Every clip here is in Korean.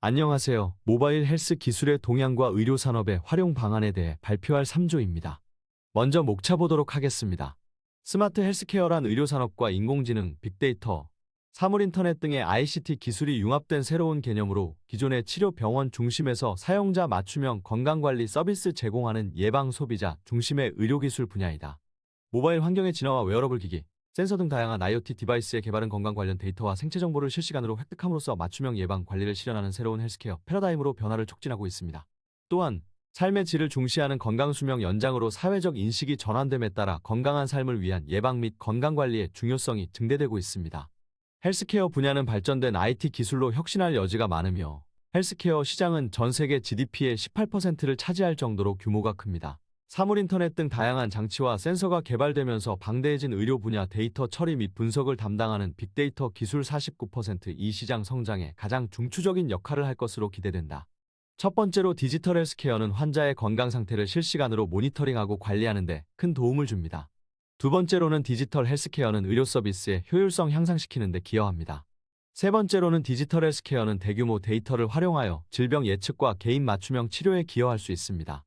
안녕하세요. 모바일 헬스 기술의 동향과 의료 산업의 활용 방안에 대해 발표할 3조입니다. 먼저 목차 보도록 하겠습니다. 스마트 헬스케어란 의료 산업과 인공지능, 빅데이터, 사물 인터넷 등의 ICT 기술이 융합된 새로운 개념으로 기존의 치료 병원 중심에서 사용자 맞춤형 건강관리 서비스 제공하는 예방 소비자 중심의 의료기술 분야이다. 모바일 환경의 진화와 웨어러블 기기, 센서 등 다양한 IoT 디바이스의 개발은 건강 관련 데이터와 생체 정보를 실시간으로 획득함으로써 맞춤형 예방 관리를 실현하는 새로운 헬스케어 패러다임으로 변화를 촉진하고 있습니다. 또한 삶의 질을 중시하는 건강 수명 연장으로 사회적 인식이 전환됨에 따라 건강한 삶을 위한 예방 및 건강 관리의 중요성이 증대되고 있습니다. 헬스케어 분야는 발전된 IT 기술로 혁신할 여지가 많으며 헬스케어 시장은 전 세계 GDP의 18%를 차지할 정도로 규모가 큽니다. 사물 인터넷 등 다양한 장치와 센서가 개발되면서 방대해진 의료 분야 데이터 처리 및 분석을 담당하는 빅데이터 기술 49%이 시장 성장에 가장 중추적인 역할을 할 것으로 기대된다. 첫 번째로 디지털 헬스케어는 환자의 건강 상태를 실시간으로 모니터링하고 관리하는 데 큰 도움을 줍니다. 두 번째로는 디지털 헬스케어는 의료 서비스의 효율성 향상시키는 데 기여합니다. 세 번째로는 디지털 헬스케어는 대규모 데이터를 활용하여 질병 예측과 개인 맞춤형 치료에 기여할 수 있습니다.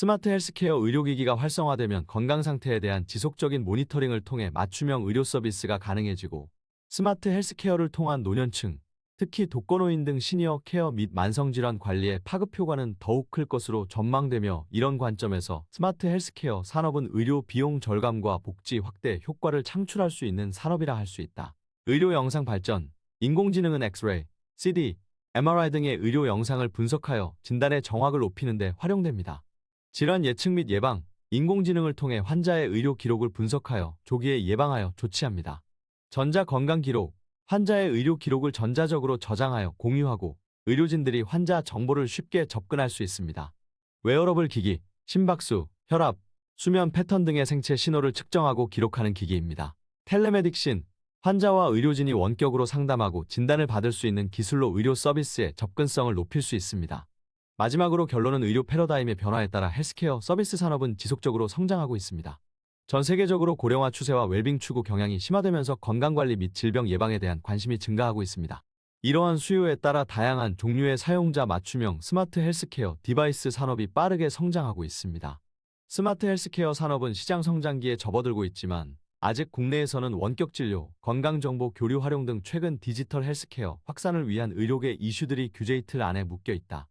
스마트 헬스케어 의료기기가 활성화되면 건강 상태에 대한 지속적인 모니터링을 통해 맞춤형 의료 서비스가 가능해지고 스마트 헬스케어를 통한 노년층, 특히 독거노인 등 시니어 케어 및 만성질환 관리의 파급 효과는 더욱 클 것으로 전망되며 이런 관점에서 스마트 헬스케어 산업은 의료 비용 절감과 복지 확대 효과를 창출할 수 있는 산업이라 할 수 있다. 의료 영상 발전, 인공지능은 엑스레이, CD, MRI 등의 의료 영상을 분석하여 진단의 정확을 높이는 데 활용됩니다. 질환 예측 및 예방, 인공지능을 통해 환자의 의료 기록을 분석하여 조기에 예방하여 조치합니다. 전자 건강 기록, 환자의 의료 기록을 전자적으로 저장하여 공유하고 의료진들이 환자 정보를 쉽게 접근할 수 있습니다. 웨어러블 기기, 심박수, 혈압, 수면 패턴 등의 생체 신호를 측정하고 기록하는 기기입니다. 텔레메딕신, 환자와 의료진이 원격으로 상담하고 진단을 받을 수 있는 기술로 의료 서비스의 접근성을 높일 수 있습니다. 마지막으로 결론은 의료 패러다임의 변화에 따라 헬스케어 서비스 산업은 지속적으로 성장하고 있습니다. 전 세계적으로 고령화 추세와 웰빙 추구 경향이 심화되면서 건강관리 및 질병 예방에 대한 관심이 증가하고 있습니다. 이러한 수요에 따라 다양한 종류의 사용자 맞춤형 스마트 헬스케어 디바이스 산업이 빠르게 성장하고 있습니다. 스마트 헬스케어 산업은 시장 성장기에 접어들고 있지만 아직 국내에서는 원격 진료, 건강정보 교류 활용 등 최근 디지털 헬스케어 확산을 위한 의료계 이슈들이 규제 틀 안에 묶여 있다.